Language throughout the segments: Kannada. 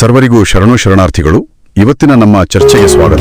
ಸರ್ವರಿಗೂ ಶರಣು ಶರಣಾರ್ಥಿಗಳು ಇವತ್ತಿನ ನಮ್ಮ ಚರ್ಚೆಗೆ ಸ್ವಾಗತ.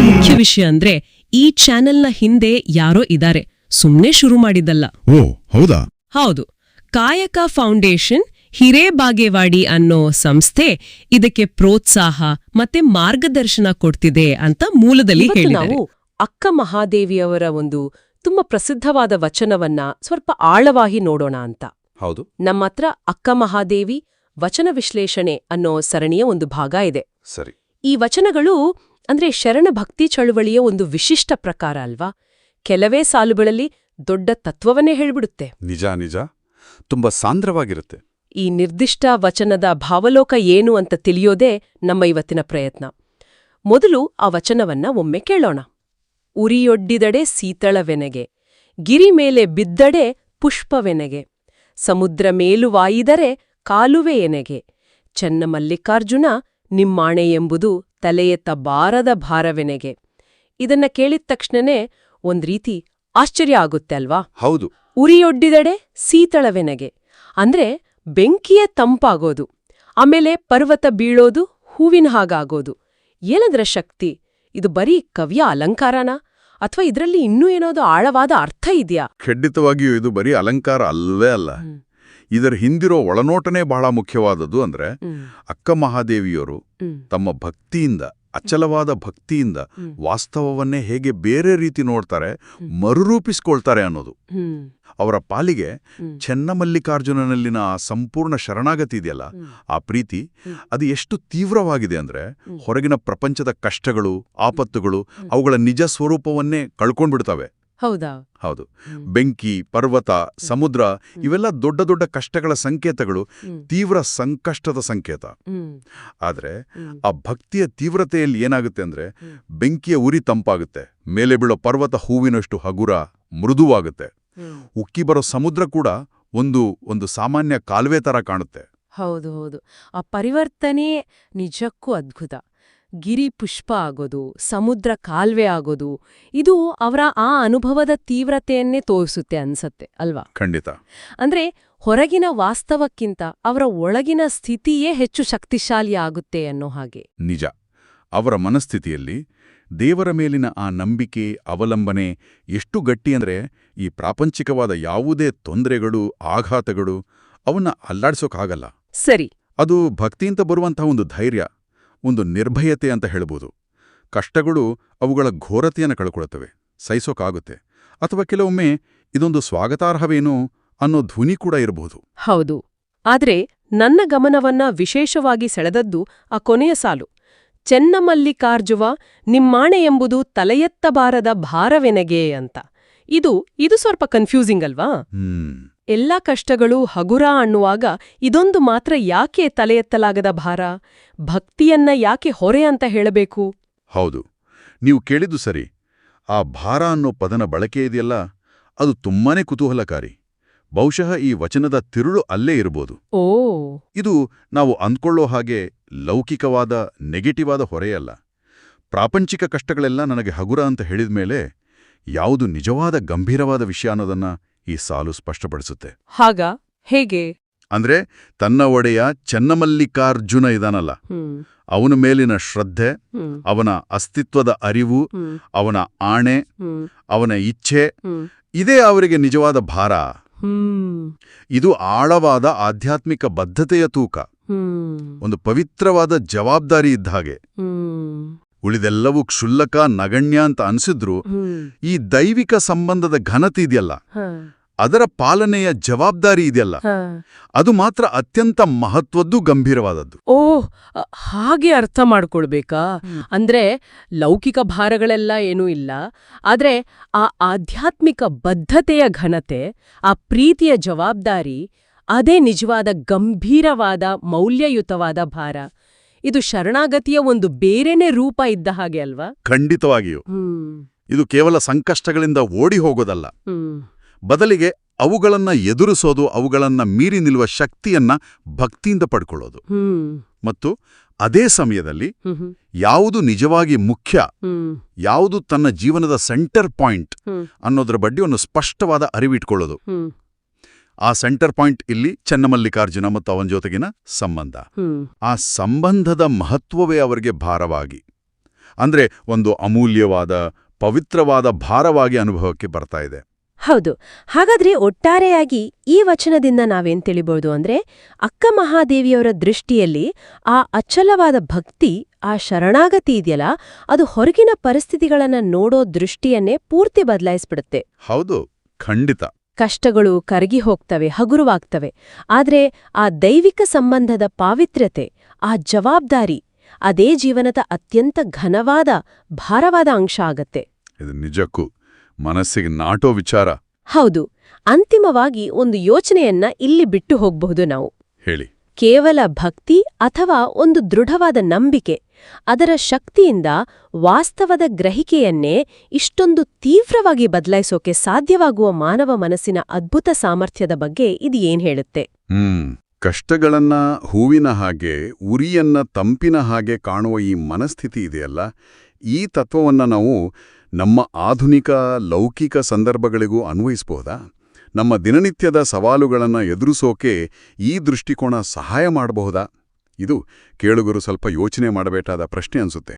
ಮುಖ್ಯ ವಿಷಯ ಅಂದ್ರೆ ಈ ಚಾನೆಲ್ನ ಹಿಂದೆ ಯಾರೋ ಇದ್ದಾರೆ. ಸುಮ್ನೆ ಶುರು ಮಾಡಿದ್ದಲ್ಲ. ಓ ಹೌದಾ? ಹೌದು. ಕಾಯಕ ಫೌಂಡೇಶನ್ ಹಿರೇಬಾಗೇವಾಡಿ ಅನ್ನೋ ಸಂಸ್ಥೆ ಇದಕ್ಕೆ ಪ್ರೋತ್ಸಾಹ ಮತ್ತೆ ಮಾರ್ಗದರ್ಶನ ಕೊಡ್ತಿದೆ ಅಂತ ಮೂಲದಲ್ಲಿ ಹೇಳಿದ್ದಾರೆ. ನಾವು ಅಕ್ಕ ಮಹಾದೇವಿಯವರ ಒಂದು ತುಂಬಾ ಪ್ರಸಿದ್ಧವಾದ ವಚನವನ್ನ ಸ್ವಲ್ಪ ಆಳವಾಗಿ ನೋಡೋಣ ಅಂತ. ಹೌದು. ನಮ್ಮತ್ರ ಅಕ್ಕ ಮಹಾದೇವಿ ವಚನ ವಿಶ್ಲೇಷಣೆ ಅನ್ನೋ ಸರಣಿಯ ಒಂದು ಭಾಗ ಇದೆ. ಸರಿ. ಈ ವಚನಗಳು ಅಂದ್ರೆ ಶರಣ ಭಕ್ತಿ ಚಳುವಳಿಯ ಒಂದು ವಿಶಿಷ್ಟ ಪ್ರಕಾರ ಅಲ್ವಾ? ಕೆಲವೇ ಸಾಲುಗಳಲ್ಲಿ ದೊಡ್ಡ ತತ್ವವನ್ನೇ ಹೇಳ್ಬಿಡುತ್ತೆ. ನಿಜ ನಿಜ. ತುಂಬಾ ಸಾಂದ್ರವಾಗಿರುತ್ತೆ. ಈ ನಿರ್ದಿಷ್ಟ ವಚನದ ಭಾವಲೋಕ ಏನು ಅಂತ ತಿಳಿಯೋದೇ ನಮ್ಮ ಇವತ್ತಿನ ಪ್ರಯತ್ನ. ಮೊದಲು ಆ ವಚನವನ್ನ ಒಮ್ಮೆ ಕೇಳೋಣ. ಉರಿಯೊಡ್ಡಿದಡೆ ಸೀತಳವೆನೆಗೆ ಗಿರಿ ಮೇಲೆ ಬಿದ್ದಡೆ ಪುಷ್ಪವೆನೆಗೆ. ಸಮುದ್ರ ಮೇಲುವಾಯಿದರೆ ಕಾಲುವೆ ಎನೆಗೆ. ಚೆನ್ನ ಮಲ್ಲಿಕಾರ್ಜುನ ನಿಮ್ಮಾಣೆ ಎಂಬುದು ತಲೆಯೆತ್ತ ಬಾರದ ಭಾರವೆನೆಗೆ. ಇದನ್ನ ಕೇಳಿದ ತಕ್ಷಣನೇ ಒಂದ್ ರೀತಿ ಆಶ್ಚರ್ಯ ಆಗುತ್ತೆ ಅಲ್ವಾ? ಹೌದು. ಉರಿಯೊಡ್ಡಿದಡೆ ಸೀತಳವೆನೆಗೆ. ಅಂದ್ರೆ ಬೆಂಕಿಯೇ ತಂಪಾಗೋದು. ಆಮೇಲೆ ಪರ್ವತ ಬೀಳೋದು ಹೂವಿನ ಹಾಗಾಗೋದು. ಏನದ್ರ ಶಕ್ತಿ? ಇದು ಬರೀ ಕವಿಯ ಅಲಂಕಾರನಾ? ಅಥವಾ ಇದರಲ್ಲಿ ಇನ್ನೂ ಏನಾದರೂ ಆಳವಾದ ಅರ್ಥ ಇದೆಯಾ? ಖಂಡಿತವಾಗಿಯೂ ಇದು ಬರೀ ಅಲಂಕಾರ ಅಲ್ವೇ ಅಲ್ಲ. ಇದರ ಹಿಂದಿರೋ ಒಳನೋಟನೇ ಬಹಳ ಮುಖ್ಯವಾದದ್ದು ಅಂದ್ರೆ ಅಕ್ಕ ಮಹಾದೇವಿಯವರು ತಮ್ಮ ಭಕ್ತಿಯಿಂದ ಅಚಲವಾದ ಭಕ್ತಿಯಿಂದ ವಾಸ್ತವವನ್ನೇ ಹೇಗೆ ಬೇರೆ ರೀತಿ ನೋಡ್ತಾರೆ ಮರುರೂಪಿಸ್ಕೊಳ್ತಾರೆ ಅನ್ನೋದು. ಅವರ ಪಾಲಿಗೆ ಚೆನ್ನಮಲ್ಲಿಕಾರ್ಜುನನಲ್ಲಿನ ಆ ಸಂಪೂರ್ಣ ಶರಣಾಗತಿ ಇದೆಯಲ್ಲ ಆ ಪ್ರೀತಿ ಅದು ಎಷ್ಟು ತೀವ್ರವಾಗಿದೆ ಅಂದ್ರೆ ಹೊರಗಿನ ಪ್ರಪಂಚದ ಕಷ್ಟಗಳು ಆಪತ್ತುಗಳು ಅವುಗಳ ನಿಜ ಸ್ವರೂಪವನ್ನೇ ಕಳ್ಕೊಂಡ್ಬಿಡ್ತವೆ. ಹೌದಾ. ಹೌದು. ಬೆಂಕಿ ಪರ್ವತ ಸಮುದ್ರ ಇವೆಲ್ಲ ದೊಡ್ಡ ದೊಡ್ಡ ಕಷ್ಟಗಳ ಸಂಕೇತಗಳು ತೀವ್ರ ಸಂಕಷ್ಟದ ಸಂಕೇತ. ಆದರೆ ಆ ಭಕ್ತಿಯ ತೀವ್ರತೆಯಲ್ಲಿ ಏನಾಗುತ್ತೆ ಅಂದ್ರೆ ಬೆಂಕಿಯ ಉರಿ ತಂಪಾಗುತ್ತೆ ಮೇಲೆ ಬೀಳೋ ಪರ್ವತ ಹೂವಿನಷ್ಟು ಹಗುರ ಮೃದುವಾಗುತ್ತೆ. ಉಕ್ಕಿ ಬರೋ ಸಮುದ್ರ ಕೂಡ ಒಂದು ಒಂದು ಸಾಮಾನ್ಯ ಕಾಲುವೆ ಥರ ಕಾಣುತ್ತೆ. ಹೌದು ಹೌದು. ಆ ಪರಿವರ್ತನೆ ನಿಜಕ್ಕೂ ಅದ್ಭುತ. ಗಿರಿ ಪುಷ್ಪ ಆಗೋದು ಸಮುದ್ರ ಕಾಲ್ವೆ ಆಗೋದು ಇದು ಅವರ ಆ ಅನುಭವದ ತೀವ್ರತೆಯನ್ನೇ ತೋರಿಸುತ್ತೆ ಅನ್ಸತ್ತೆ ಅಲ್ವಾ? ಖಂಡಿತ. ಅಂದ್ರೆ ಹೊರಗಿನ ವಾಸ್ತವಕ್ಕಿಂತ ಅವರ ಒಳಗಿನ ಸ್ಥಿತಿಯೇ ಹೆಚ್ಚು ಶಕ್ತಿಶಾಲಿ ಆಗುತ್ತೆ ಅನ್ನೋ ಹಾಗೆ. ನಿಜ. ಅವರ ಮನಸ್ಥಿತಿಯಲ್ಲಿ ದೇವರ ಮೇಲಿನ ಆ ನಂಬಿಕೆ ಅವಲಂಬನೆ ಎಷ್ಟು ಗಟ್ಟಿ ಅಂದ್ರೆ ಈ ಪ್ರಾಪಂಚಿಕವಾದ ಯಾವುದೇ ತೊಂದರೆಗಳು ಆಘಾತಗಳು ಅವನ್ನ ಅಲ್ಲಾಡ್ಸೋಕ್ಕಾಗಲ್ಲ ಸರಿ. ಅದು ಭಕ್ತಿಯಿಂದ ಬರುವಂತಹ ಒಂದು ಧೈರ್ಯ. ಒಂದು ನಿರ್ಭಯತೆ ಅಂತ ಹೇಳ್ಬೋದು. ಕಷ್ಟಗಳು ಅವುಗಳ ಘೋರತೆಯನ್ನು ಕಳ್ಕೊಳ್ತವೆ ಸಹಿಸೋಕಾಗುತ್ತೆ. ಅಥವಾ ಕೆಲವೊಮ್ಮೆ ಇದೊಂದು ಸ್ವಾಗತಾರ್ಹವೇನು ಅನ್ನೋ ಧ್ವನಿ ಕೂಡ ಇರಬಹುದು ಹೌದು. ಆದರೆ ನನ್ನ ಗಮನವನ್ನ ವಿಶೇಷವಾಗಿ ಸೆಳೆದದ್ದು ಆ ಕೊನೆಯ ಸಾಲು. ಚೆನ್ನಮಲ್ಲಿಕಾರ್ಜುವ ನಿಮ್ಮಾಣೆ ಎಂಬುದು ತಲೆಯೆತ್ತಬಾರದ ಭಾರವೆನಗೆ ಅಂತ. ಇದು ಇದು ಸ್ವಲ್ಪ ಕನ್ಫ್ಯೂಸಿಂಗ್ ಅಲ್ವಾ? ಎಲ್ಲಾ ಕಷ್ಟಗಳು ಹಗುರ ಅನ್ನುವಾಗ ಇದೊಂದು ಮಾತ್ರ ಯಾಕೆ ತಲೆ ಎತ್ತಲಾಗದ ಭಾರ? ಭಕ್ತಿಯನ್ನ ಯಾಕೆ ಹೊರೆ ಅಂತ ಹೇಳಬೇಕು? ಹೌದು. ನೀವು ಕೇಳಿದ್ದು ಸರಿ. ಆ ಭಾರ ಅನ್ನೋ ಪದನ ಬಳಕೆ ಇದೆಯಲ್ಲ? ಅದು ತುಂಬಾನೇ ಕುತೂಹಲಕಾರಿ. ಬಹುಶಃ ಈ ವಚನದ ತಿರುಳು ಅಲ್ಲೇ ಇರಬಹುದು. ಓ. ಇದು ನಾವು ಅಂದ್ಕೊಳ್ಳೋ ಹಾಗೆ ಲೌಕಿಕವಾದ ನೆಗೆಟಿವ್ ಆದ ಹೊರೆಯಲ್ಲ. ಪ್ರಾಪಂಚಿಕ ಕಷ್ಟಗಳೆಲ್ಲ ನನಗೆ ಹಗುರ ಅಂತ ಹೇಳಿದ್ಮೇಲೆ ಯಾವುದು ನಿಜವಾದ ಗಂಭೀರವಾದ ವಿಷಯ ಅನ್ನೋದನ್ನ ಈ ಸಾಲು ಸ್ಪಷ್ಟಪಡಿಸುತ್ತೆ. ಹಾಗ? ಹೇಗೆ? ಅಂದ್ರೆ ತನ್ನ ಒಡೆಯ ಚನ್ನಮಲ್ಲಿಕಾರ್ಜುನ ಇದಾನಲ್ಲ. ಅವನ ಮೇಲಿನ ಶ್ರದ್ಧೆ ಅವನ ಅಸ್ತಿತ್ವದ ಅರಿವು ಅವನ ಆಣೆ ಅವನ ಇಚ್ಛೆ ಇದೇ ಅವರಿಗೆ ನಿಜವಾದ ಭಾರ. ಇದು ಆಳವಾದ ಆಧ್ಯಾತ್ಮಿಕ ಬದ್ಧತೆಯ ತೂಕ. ಒಂದು ಪವಿತ್ರವಾದ ಜವಾಬ್ದಾರಿ ಇದ್ದ ಹಾಗೆ. ಉಳಿದೆಲ್ಲವೂ ಕ್ಷುಲ್ಲಕ ನಗಣ್ಯ ಅಂತ ಅನ್ಸಿದ್ರು ಈ ದೈವಿಕ ಸಂಬಂಧದ ಘನತೆ ಇದೆಯಲ್ಲ. ಅದರ ಪಾಲನೆಯ ಜವಾಬ್ದಾರಿ ಇದೆಯಲ್ಲ. ಅದು ಮಾತ್ರ ಅತ್ಯಂತ ಮಹತ್ವದ್ದು ಗಂಭೀರವಾದದ್ದು. ಓ ಹಾಗೆ ಅರ್ಥ ಮಾಡ್ಕೊಳ್ಬೇಕಾ? ಅಂದ್ರೆ ಲೌಕಿಕ ಭಾರಗಳೆಲ್ಲ ಏನೂ ಇಲ್ಲ ಆದ್ರೆ ಆ ಆಧ್ಯಾತ್ಮಿಕ ಬದ್ಧತೆಯ ಘನತೆ ಆ ಪ್ರೀತಿಯ ಜವಾಬ್ದಾರಿ ಅದೇ ನಿಜವಾದ ಗಂಭೀರವಾದ ಮೌಲ್ಯಯುತವಾದ ಭಾರ. ಇದು ಶರಣಾಗತಿಯ ಒಂದು ಬೇರೆನೇ ರೂಪ ಇದ್ದ ಹಾಗೆ ಅಲ್ವಾ? ಖಂಡಿತವಾಗಿಯೂ. ಇದು ಕೇವಲ ಸಂಕಷ್ಟಗಳಿಂದ ಓಡಿ ಹೋಗೋದಲ್ಲ. ಬದಲಿಗೆ ಅವುಗಳನ್ನ ಎದುರಿಸೋದು ಅವುಗಳನ್ನ ಮೀರಿ ನಿಲ್ಲುವ ಶಕ್ತಿಯನ್ನ ಭಕ್ತಿಯಿಂದ ಪಡ್ಕೊಳ್ಳೋದು. ಮತ್ತು ಅದೇ ಸಮಯದಲ್ಲಿ ಯಾವುದು ನಿಜವಾಗಿ ಮುಖ್ಯ ಯಾವುದು ತನ್ನ ಜೀವನದ ಸೆಂಟರ್ ಪಾಯಿಂಟ್ ಅನ್ನೋದ್ರ ಬಗ್ಗೆ ಒಂದು ಸ್ಪಷ್ಟವಾದ ಅರಿವಿಟ್ಕೊಳ್ಳೋದು. ಆ ಸೆಂಟರ್ ಪಾಯಿಂಟ್ ಇಲ್ಲಿ ಚನ್ನಮಲ್ಲಿಕಾರ್ಜುನ ಮತ್ತು ಅವನ ಜೊತೆಗಿನ ಸಂಬಂಧ. ಆ ಸಂಬಂಧದ ಮಹತ್ವವೇ ಅವರಿಗೆ ಭಾರವಾಗಿ. ಅಂದ್ರೆ ಒಂದು ಅಮೂಲ್ಯವಾದ ಪವಿತ್ರವಾದ ಭಾರವಾಗಿ ಅನುಭವಕ್ಕೆ ಬರ್ತಾ ಇದೆ. ಹೌದು. ಹಾಗಾದ್ರೆ ಒಟ್ಟಾರೆಯಾಗಿ ಈ ವಚನದಿಂದ ನಾವೇನ್ ತಿಳಿಬಹುದು ಅಂದ್ರೆ ಅಕ್ಕ ಮಹಾದೇವಿಯವರ ದೃಷ್ಟಿಯಲ್ಲಿ ಆ ಅಚಲವಾದ ಭಕ್ತಿ ಆ ಶರಣಾಗತಿ ಇದೆಯಲ್ಲ ಅದು ಹೊರಗಿನ ಪರಿಸ್ಥಿತಿಗಳನ್ನ ನೋಡೋ ದೃಷ್ಟಿಯನ್ನೇ ಪೂರ್ತಿ ಬದಲಾಯಿಸ್ಬಿಡುತ್ತೆ. ಹೌದು ಖಂಡಿತ. ಕಷ್ಟಗಳು ಕರಗಿ ಹೋಗ್ತವೆ ಹಗುರವಾಗ್ತವೆ. ಆದ್ರೆ ಆ ದೈವಿಕ ಸಂಬಂಧದ ಪಾವಿತ್ರ್ಯತೆ ಆ ಜವಾಬ್ದಾರಿ ಅದೇ ಜೀವನದ ಅತ್ಯಂತ ಘನವಾದ ಭಾರವಾದ ಅಂಶ ಆಗತ್ತೆ. ಇದು ನಿಜಕ್ಕೂ ಮನಸ್ಸಿಗೆ ನಾಟೋ ವಿಚಾರ. ಹೌದು ಅಂತಿಮವಾಗಿ ಒಂದು ಯೋಚನೆಯನ್ನ ಇಲ್ಲಿ ಬಿಟ್ಟು ಹೋಗಬಹುದು ನಾವು. ಹೇಳಿ. ಕೇವಲ ಭಕ್ತಿ ಅಥವಾ ಒಂದು ದೃಢವಾದ ನಂಬಿಕೆ ಅದರ ಶಕ್ತಿಯಿಂದ ವಾಸ್ತವದ ಗ್ರಹಿಕೆಯನ್ನೇ ಇಷ್ಟೊಂದು ತೀವ್ರವಾಗಿ ಬದಲಾಯಿಸೋಕೆ ಸಾಧ್ಯವಾಗುವ ಮಾನವ ಮನಸ್ಸಿನ ಅದ್ಭುತ ಸಾಮರ್ಥ್ಯದ ಬಗ್ಗೆ ಇದು ಏನ್ ಹೇಳುತ್ತೆ? ಹ್ಮ್ ಕಷ್ಟಗಳನ್ನ ಹೂವಿನ ಹಾಗೆ ಉರಿಯನ್ನ ತಂಪಿನ ಹಾಗೆ ಕಾಣುವ ಈ ಮನಸ್ಥಿತಿ ಇದೆಯಲ್ಲ ಈ ತತ್ವವನ್ನ ನಾವು ನಮ್ಮ ಆಧುನಿಕ, ಲೌಕಿಕ ಸಂದರ್ಭಗಳಿಗೂ ಅನ್ವಯಿಸಬಹುದಾ ನಮ್ಮ ದಿನನಿತ್ಯದ ಸವಾಲುಗಳನ್ನು ಎದುರಿಸೋಕೆ ಈ ದೃಷ್ಟಿಕೋನ ಸಹಾಯ ಮಾಡಬಹುದಾ? ಇದು ಕೇಳುಗರು ಸ್ವಲ್ಪ ಯೋಚನೆ ಮಾಡಬೇಕಾದ ಪ್ರಶ್ನೆ ಅನ್ಸುತ್ತೆ.